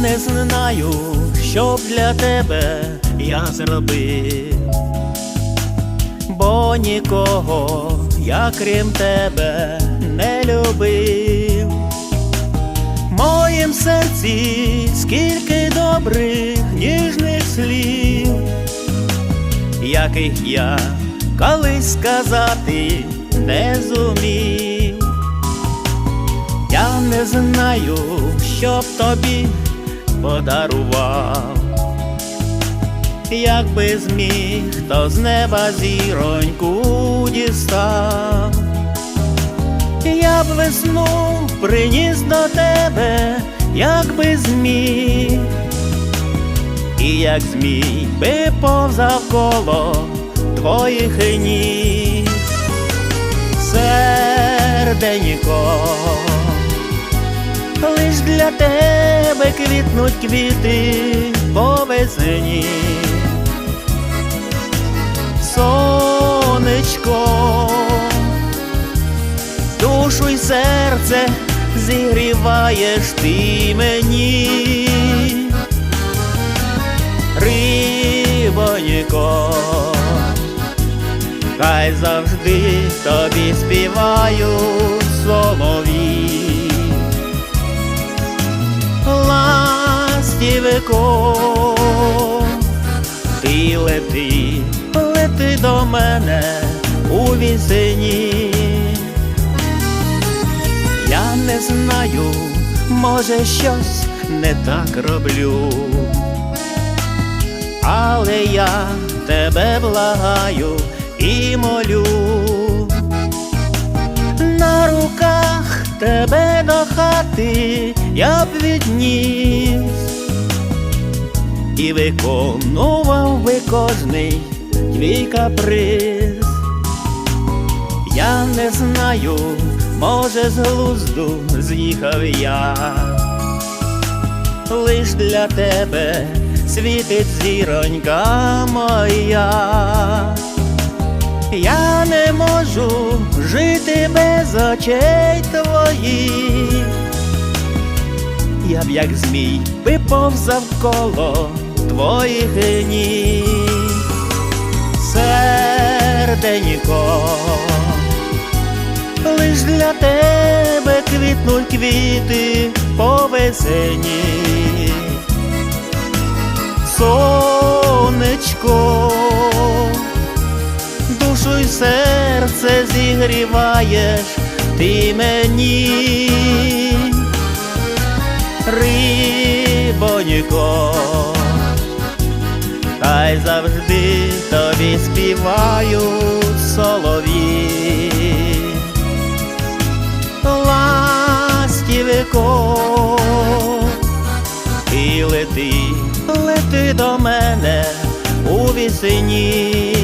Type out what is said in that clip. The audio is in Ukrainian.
Не знаю, що б для тебе я зробив, бо нікого я крім тебе не любив. В моїм серці скільки добрих ніжних слів, яких я колись сказати не зумів. Я не знаю, що б тобі подарував, якби зміг, то з неба зіроньку дістав. Я б весну приніс до тебе, якби зміг, і як змій би повзав коло твоїх ніг. Серденько, лиш для тебе квітнуть квіти по весні. Сонечко, душу й серце зігріваєш ти мені. Рибонько, хай завжди тобі співають Ластівко, ти лети, лети до мене у вісені. Я не знаю, може щось не так роблю, але я тебе благаю і молю. На руках тебе до хати я б відніс і виконував би кожний твій каприз. Я не знаю, може з глузду з'їхав я, лиш для тебе світить зіронька моя. Я не можу жити без очей твоїх. Я б як змій виповзав коло твоїх ніг. Серденько, лиш для тебе квітнуть квіти по весені. Сонечко, душу й серце зігріваєш ти мені. Рибонько, хай завжди тобі співають солові. Ластівко, і лети, лети до мене у вісені.